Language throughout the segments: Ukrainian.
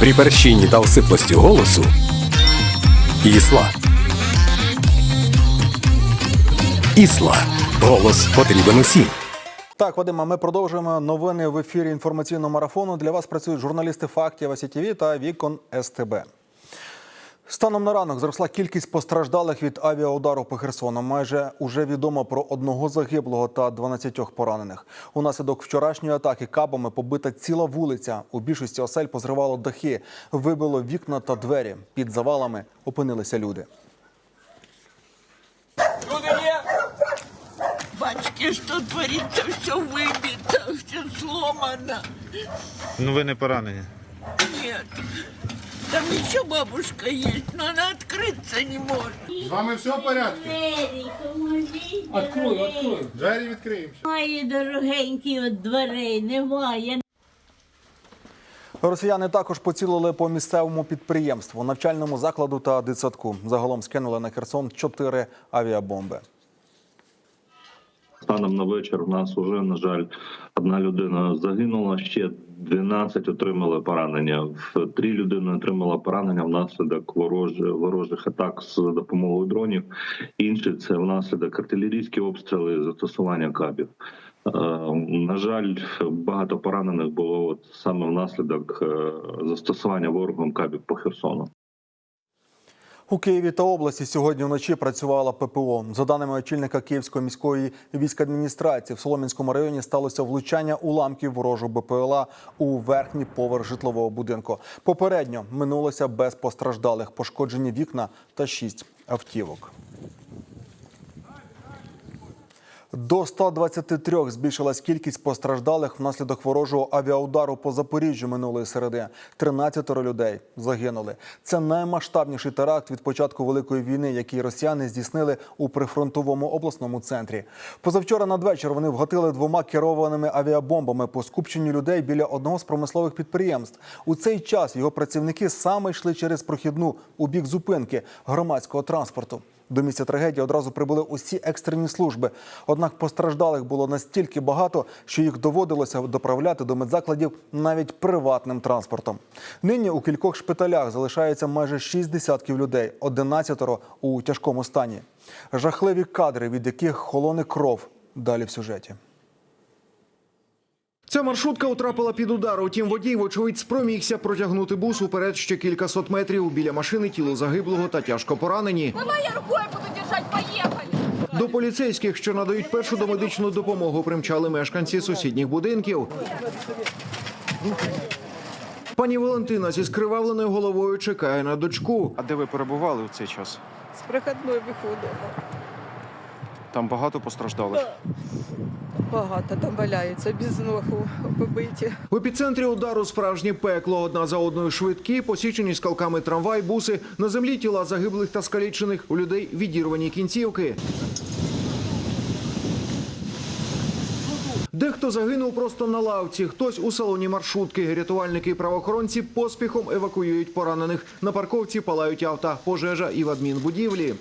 При перщині та осиплості голосу Ісла. Ісла. Голос потрібен усім. Так, Вадима, ми продовжуємо новини в ефірі інформаційного марафону. Для вас працюють журналісти фактів СІТВ та Вікон СТБ. Станом на ранок зросла кількість постраждалих від авіаудару по Херсону. Майже уже відомо про одного загиблого та 12 поранених. Унаслідок вчорашньої атаки кабами побита ціла вулиця. У більшості осель позривало дахи, вибило вікна та двері. Під завалами опинилися люди. Батьки, что творится, все выбито, все сломано. Ну ви не поранені. Нет. Там еще бабушка есть, но она открыться не может. З вами все в порядку? Двері, поможіть. Открою, открою. Двері відкриємо. Немає дорогенькі от дверей, немає. Росіяни також поцілили по місцевому підприємству, навчальному закладу та дитсадку. Загалом скинули на Херсон чотири авіабомби. Станом на вечір у нас уже, на жаль, одна людина загинула, ще 12 отримали поранення. Три людини отримали поранення внаслідок ворожих, ворожих атак з допомогою дронів. Інші це внаслідок артилерійські обстріли, застосування кабів. Е, На жаль, багато поранених було от саме внаслідок е, застосування ворогом кабів по Херсону. У Києві та області сьогодні вночі працювала ППО. За даними очільника Київської міської військадміністрації, в Солом'янському районі сталося влучання уламків ворожого БПЛА у верхній поверх житлового будинку. Попередньо минулося без постраждалих, пошкоджені вікна та шість автівок. До 123 збільшилась кількість постраждалих внаслідок ворожого авіаудару по Запоріжжю минулої середи. 13 людей загинули. Це наймасштабніший теракт від початку великої війни, який росіяни здійснили у прифронтовому обласному центрі. Позавчора надвечір вони вгатили двома керованими авіабомбами по скупченню людей біля одного з промислових підприємств. У цей час його працівники саме йшли через прохідну у бік зупинки громадського транспорту. До місця трагедії одразу прибули усі екстрені служби. Однак постраждалих було настільки багато, що їх доводилося доправляти до медзакладів навіть приватним транспортом. Нині у кількох шпиталях залишається майже 6 десятків людей, 11 у тяжкому стані. Жахливі кадри, від яких холоне кров. Далі в сюжеті. Ця маршрутка утрапила під удар. Утім, водій, вочевидь, спромігся протягнути бус уперед ще кількасот метрів. Біля машини тіло загиблого та тяжко поранені. Давай я рукой буду держать, поехали! До поліцейських, що надають першу домедичну допомогу, примчали мешканці сусідніх будинків. Пані Валентина зі скривавленою головою чекає на дочку. А де ви перебували у цей час? З проходної виходимо. Там багато постраждалих. Багато там валяється без ногу побиті. В епіцентрі удару справжнє пекло. Одна за одною швидкі, посічені скалками трамвай, буси. На землі тіла загиблих та скалічених. У людей відірвані кінцівки. Дехто загинув просто на лавці, хтось у салоні маршрутки. Рятувальники і правоохоронці поспіхом евакуюють поранених. На парковці палають авто, пожежа і в адмінбудівлі.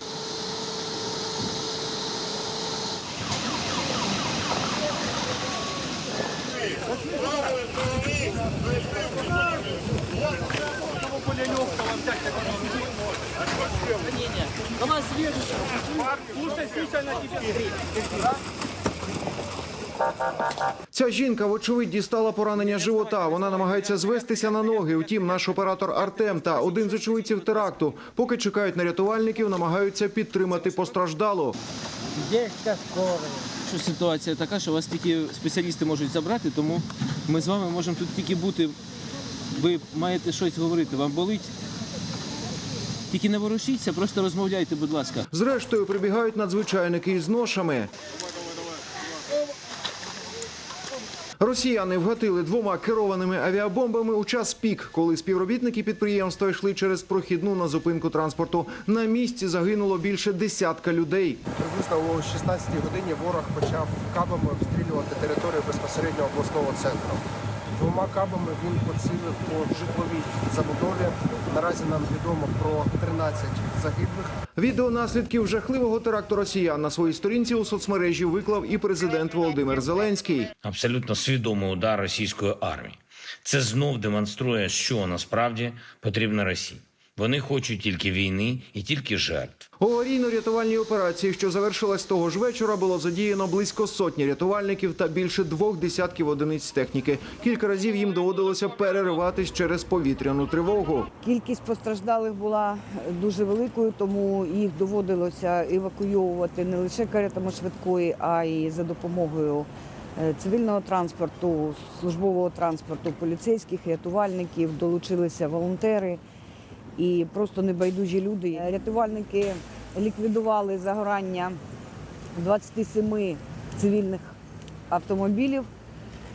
Ця жінка, вочевидь, дістала поранення живота. Вона намагається звестися на ноги. Утім, наш оператор Артем та один з очевидців теракту, поки чекають на рятувальників, намагаються підтримати постраждалу. Що ситуація така, що вас тільки спеціалісти можуть забрати, тому ми з вами можемо тут тільки бути. Ви маєте щось говорити, вам болить. Тільки не ворушіться, просто розмовляйте, будь ласка. Зрештою, прибігають надзвичайники із ношами. Росіяни вгатили двома керованими авіабомбами у час пік, коли співробітники підприємства йшли через прохідну на зупинку транспорту. На місці загинуло більше десятка людей. Приблизно о 16 годині ворог почав кабами обстрілювати територію безпосередньо обласного центру. Двома кабами він поцілив по житловій забудові. Наразі нам відомо про 13 загиблих. Відео наслідків жахливого теракту росіян на своїй сторінці у соцмережі виклав і президент Володимир Зеленський. абсолютно свідомий удар російської армії. Це знов демонструє, що насправді потрібно Росії. Вони хочуть тільки війни і тільки жертв. У аварійно-рятувальній операції, що завершилась того ж вечора, було задіяно близько сотні рятувальників та більше двох десятків одиниць техніки. Кілька разів їм доводилося перериватись через повітряну тривогу. Кількість постраждалих була дуже великою, тому їх доводилося евакуйовувати не лише каретами швидкої, а й за допомогою е, цивільного транспорту, службового транспорту, поліцейських, рятувальників, долучилися волонтери і просто небайдужі люди. Рятувальники ліквідували загорання 27 цивільних автомобілів.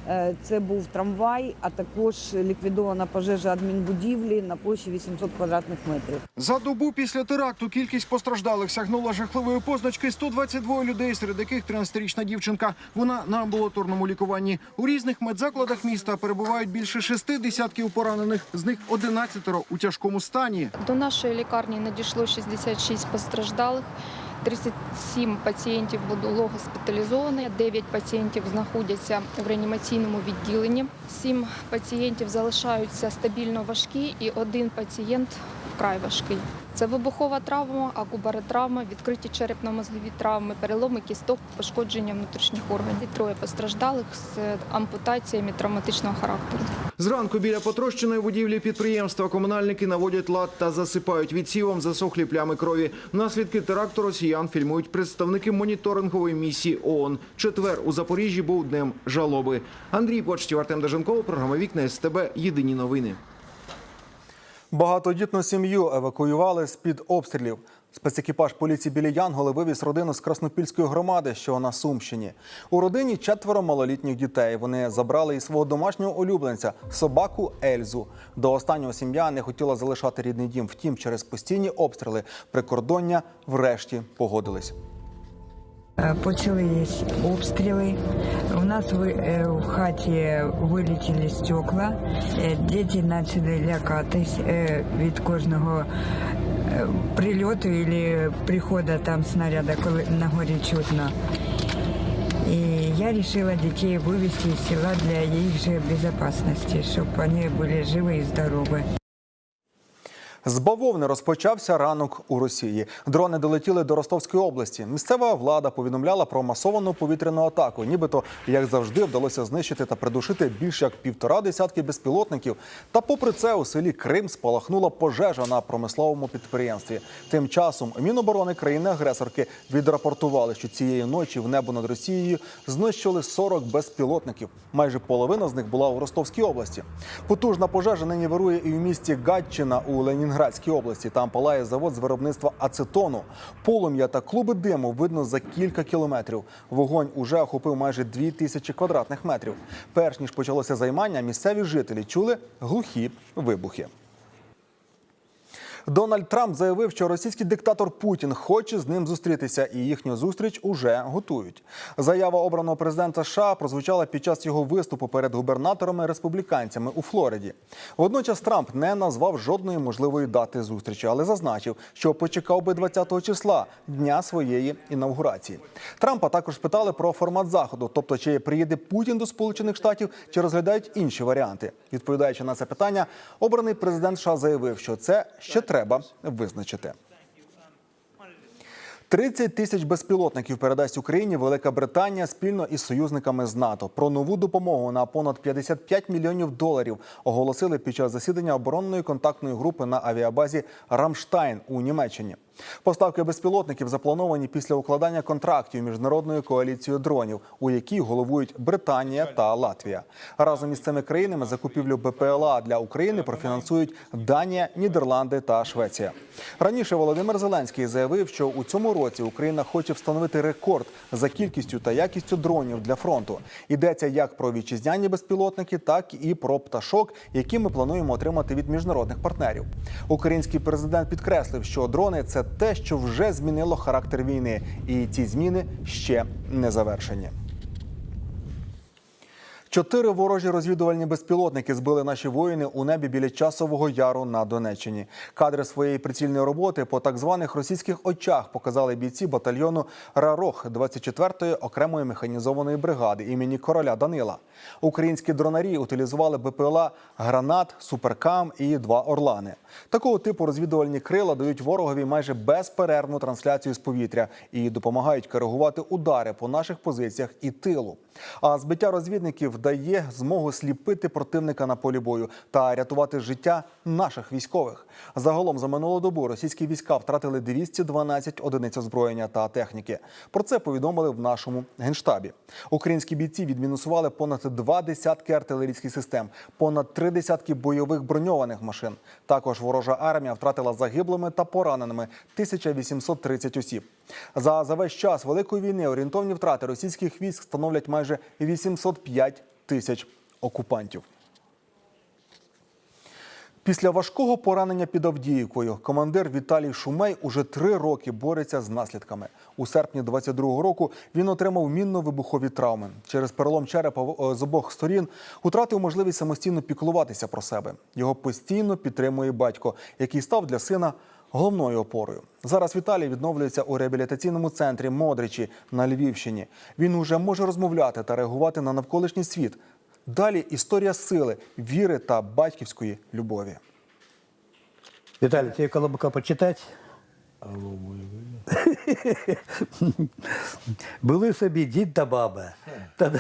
Е, Це був трамвай, а також ліквідована пожежа адмінбудівлі на площі 800 квадратних метрів. За добу після теракту кількість постраждалих сягнула жахливої позначки 122 людей, серед яких 13-річна дівчинка. Вона на амбулаторному лікуванні. У різних медзакладах міста перебувають більше шести десятків поранених, з них 11 у тяжкому стані. До нашої лікарні надійшло 66 постраждалих. 37 пацієнтів було госпіталізовано, 9 пацієнтів знаходяться в реанімаційному відділенні. 7 пацієнтів залишаються стабільно важкі і один пацієнт вкрай важкий. Це вибухова травма, акубаротравма, відкриті черепно-мозгові травми, переломи кісток, пошкодження внутрішніх органів. Троє постраждалих з ампутаціями травматичного характеру. Зранку біля потрощеної будівлі підприємства комунальники наводять лад та засипають відсівом засохлі плями крові. Наслідки теракту росіян фільмують представники моніторингової місії ООН. Четвер у Запоріжжі був днем жалоби. Андрій Почтів, Артем Деженков, програма Вікна СТБ. Єдині новини. Багатодітну сім'ю евакуювали з-під обстрілів. Спецекіпаж поліції біля Янголи вивіз родину з Краснопільської громади, що на Сумщині. У родині четверо малолітніх дітей. Вони забрали і свого домашнього улюбленця собаку Ельзу. До останнього сім'я не хотіла залишати рідний дім. Втім, через постійні обстріли прикордоння врешті погодились. Е, Почались обстріли. У нас ви- е, в хаті вилетіли стекла. Е, Діти почали лякатись від кожного прильоту або приходу там снаряда, коли на горі чутно. І я вирішила дітей вивезти з села для їх же безпечності, щоб вони були живі і здорові. З бавовни розпочався ранок у Росії. Дрони долетіли до Ростовської області. Місцева влада повідомляла про масовану повітряну атаку. Нібито, як завжди, вдалося знищити та придушити більше як півтора десятки безпілотників. Та, попри це, у селі Крим спалахнула пожежа на промисловому підприємстві. Тим часом Міноборони країни-агресорки відрапортували, що цієї ночі в небо над Росією знищили 40 безпілотників. Майже половина з них була у Ростовській області. Потужна пожежа нині вирує і в місті Гатчина у Ленінградській області. Там палає завод з виробництва ацетону. Полум'я та клуби диму видно за кілька кілометрів. Вогонь уже охопив майже дві тисячі квадратних метрів. Перш ніж почалося займання, місцеві жителі чули глухі вибухи. Дональд Трамп заявив, що російський диктатор Путін хоче з ним зустрітися, і їхню зустріч уже готують. Заява обраного президента США прозвучала під час його виступу перед губернаторами-республіканцями у Флориді. Водночас Трамп не назвав жодної можливої дати зустрічі, але зазначив, що почекав би 20-го числа дня своєї інавгурації. Трампа також питали про формат заходу, тобто чи приїде Путін до Сполучених Штатів, чи розглядають інші варіанти. Відповідаючи на це питання, обраний президент США заявив, що це ще треба визначити. 30 тисяч безпілотників передасть Україні Велика Британія спільно із союзниками з НАТО. Про нову допомогу на понад 55 мільйонів доларів оголосили під час засідання оборонної контактної групи на авіабазі Рамштайн у Німеччині. Поставки безпілотників заплановані після укладання контрактів міжнародною коаліцією дронів, у якій головують Британія та Латвія. Разом із цими країнами закупівлю БПЛА для України профінансують Данія, Нідерланди та Швеція. Раніше Володимир Зеленський заявив, що у цьому році Україна хоче встановити рекорд за кількістю та якістю дронів для фронту. Йдеться як про вітчизняні безпілотники, так і про пташок, які ми плануємо отримати від міжнародних партнерів. Український президент підкреслив, що дрони це те, що вже змінило характер війни, і ці зміни ще не завершені. Чотири ворожі розвідувальні безпілотники збили наші воїни у небі біля часового яру на Донеччині. Кадри своєї прицільної роботи по так званих російських очах показали бійці батальйону Рарох 24-ї окремої механізованої бригади імені короля Данила. Українські дронарі утилізували БПЛА гранат, суперкам і два орлани. Такого типу розвідувальні крила дають ворогові майже безперервну трансляцію з повітря і допомагають коригувати удари по наших позиціях і тилу. А збиття розвідників дає змогу сліпити противника на полі бою та рятувати життя наших військових. Загалом за минулу добу російські війська втратили 212 одиниць озброєння та техніки. Про це повідомили в нашому генштабі. Українські бійці відмінусували понад два десятки артилерійських систем, понад три десятки бойових броньованих машин. Також ворожа армія втратила загиблими та пораненими 1830 осіб. За, за весь час великої війни орієнтовні втрати російських військ становлять майже 805 тисяч окупантів. Після важкого поранення під Авдіївкою командир Віталій Шумей уже три роки бореться з наслідками. У серпні 22-го року він отримав мінно-вибухові травми. Через перелом черепа в- з обох сторін втратив можливість самостійно піклуватися про себе. Його постійно підтримує батько, який став для сина головною опорою. Зараз Віталій відновлюється у реабілітаційному центрі Модричі на Львівщині. Він уже може розмовляти та реагувати на навколишній світ. Далі історія сили, віри та батьківської любові. Виталий, тебе Колобка почитать? Були собі дід та баба. Та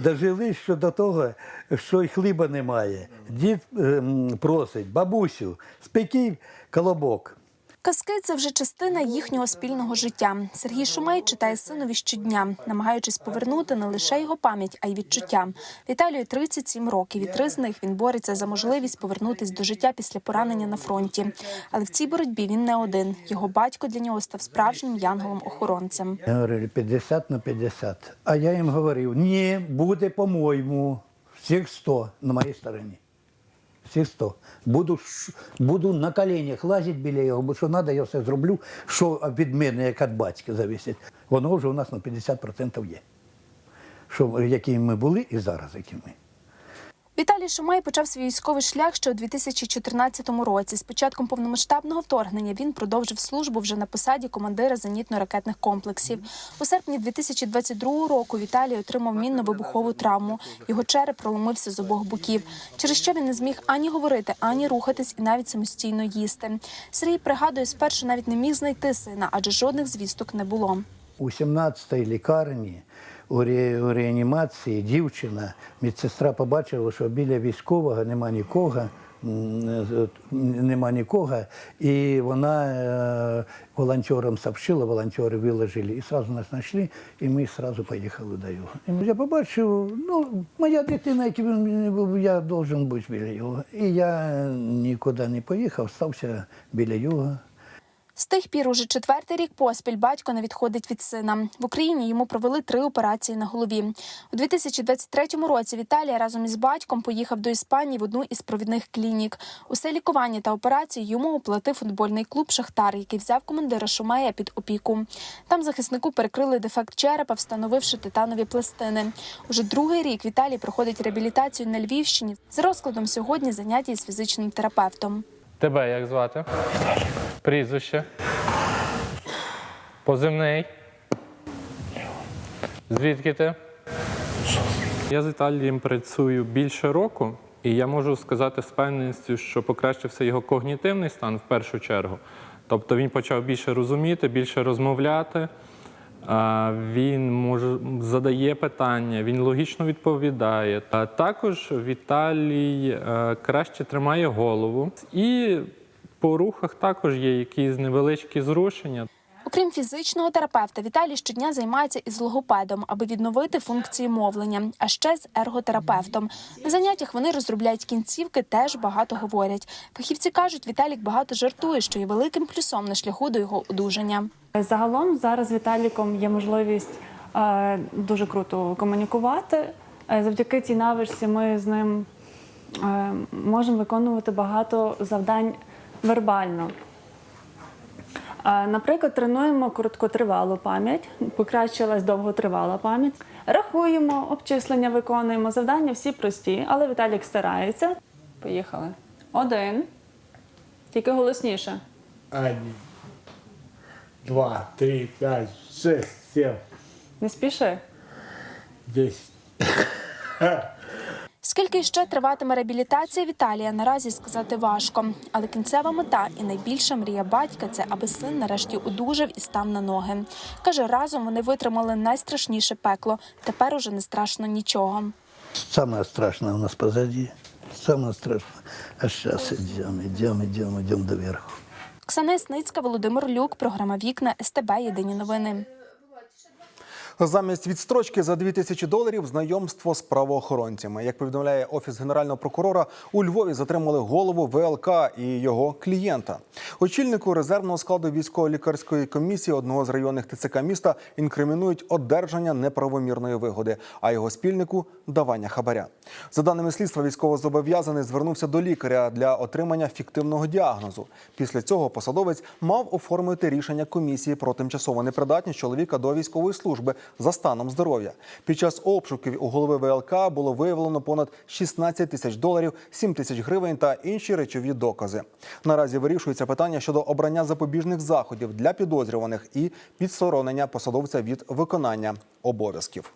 дожили що до того, що й хліба немає. Дід ем, просить, бабусю, спекій колобок. Казки це вже частина їхнього спільного життя. Сергій Шумей читає синові щодня, намагаючись повернути не лише його пам'ять, а й відчуття. Віталію 37 років. І три з них він бореться за можливість повернутись до життя після поранення на фронті. Але в цій боротьбі він не один. Його батько для нього став справжнім янголом-охоронцем. Говорили 50 на 50. А я їм говорив, ні, буде по-моєму, всіх 100 на моїй стороні. Всіх 100. Буду, буду на коленях лазити біля його, бо що треба, я все зроблю, що від мене, як від батька зависить. Воно вже у нас на 50% є. Що, які ми були і зараз, які ми. Віталій Шумей почав свій військовий шлях ще у 2014 році. З початком повномасштабного вторгнення він продовжив службу вже на посаді командира зенітно-ракетних комплексів. У серпні 2022 року Віталій отримав мінно-вибухову травму. Його череп проломився з обох боків, через що він не зміг ані говорити, ані рухатись, і навіть самостійно їсти. Сергій пригадує, спершу навіть не міг знайти сина, адже жодних звісток не було. У 17-й лікарні у, ре, у реанімації дівчина, медсестра побачила, що біля військового нема нікого, нема нікого, і вона е, волонтерам сообщила, волонтери виложили, і одразу нас знайшли, і ми одразу поїхали до його. І я побачив, ну, моя дитина, я должен бути біля його. І я нікуди не поїхав, стався біля його. З тих пір уже четвертий рік поспіль батько не відходить від сина. В Україні йому провели три операції на голові. У 2023 році Віталій разом із батьком поїхав до Іспанії в одну із провідних клінік. Усе лікування та операції йому оплатив футбольний клуб Шахтар, який взяв командира Шумея під опіку. Там захиснику перекрили дефект черепа, встановивши титанові пластини. Уже другий рік Віталій проходить реабілітацію на Львівщині. За розкладом сьогодні заняття із фізичним терапевтом. Тебе як звати? Прізвище. Позивний. Звідки ти? Я з Італієм працюю більше року, і я можу сказати з певністю, що покращився його когнітивний стан в першу чергу. Тобто він почав більше розуміти, більше розмовляти. Він може задає питання, він логічно відповідає. Також Віталій е, краще тримає голову. І по рухах також є якісь невеличкі зрушення. Окрім фізичного терапевта, Віталій щодня займається із логопедом, аби відновити функції мовлення, а ще з ерготерапевтом. На заняттях вони розробляють кінцівки, теж багато говорять. Фахівці кажуть, Віталік багато жартує, що є великим плюсом на шляху до його одужання. Загалом зараз Віталіком є можливість е, дуже круто комунікувати. Е, завдяки цій навичці ми з ним е, можемо виконувати багато завдань вербально. Наприклад, тренуємо короткотривалу пам'ять, покращилась довготривала пам'ять. Рахуємо, обчислення виконуємо. Завдання всі прості, але Віталік старається. Поїхали. Один. Тільки голосніше. Один, два, три, пять, шесть, семь, Не спіши. десять. Скільки ще триватиме реабілітація Віталія, наразі сказати важко. Але кінцева мета і найбільша мрія батька це аби син нарешті одужав і став на ноги. Каже, разом вони витримали найстрашніше пекло. Тепер уже не страшно нічого. Самое страшное у нас позади. Самое страшное. А сейчас идем, идем, идем, идем доверху. Оксана Сницька, Володимир Люк, програма Вікна СТБ. Єдині новини. Замість відстрочки за 2 тисячі доларів знайомство з правоохоронцями. Як повідомляє офіс генерального прокурора, у Львові затримали голову ВЛК і його клієнта. Очільнику резервного складу військово-лікарської комісії одного з районних ТЦК міста інкримінують одержання неправомірної вигоди, а його спільнику давання хабаря. За даними слідства, військовозобов'язаний звернувся до лікаря для отримання фіктивного діагнозу. Після цього посадовець мав оформити рішення комісії про тимчасову непридатність чоловіка до військової служби за станом здоров'я. Під час обшуків у голови ВЛК було виявлено понад 16 тисяч доларів, 7 тисяч гривень та інші речові докази. Наразі вирішується питання щодо обрання запобіжних заходів для підозрюваних і підсоронення посадовця від виконання обов'язків.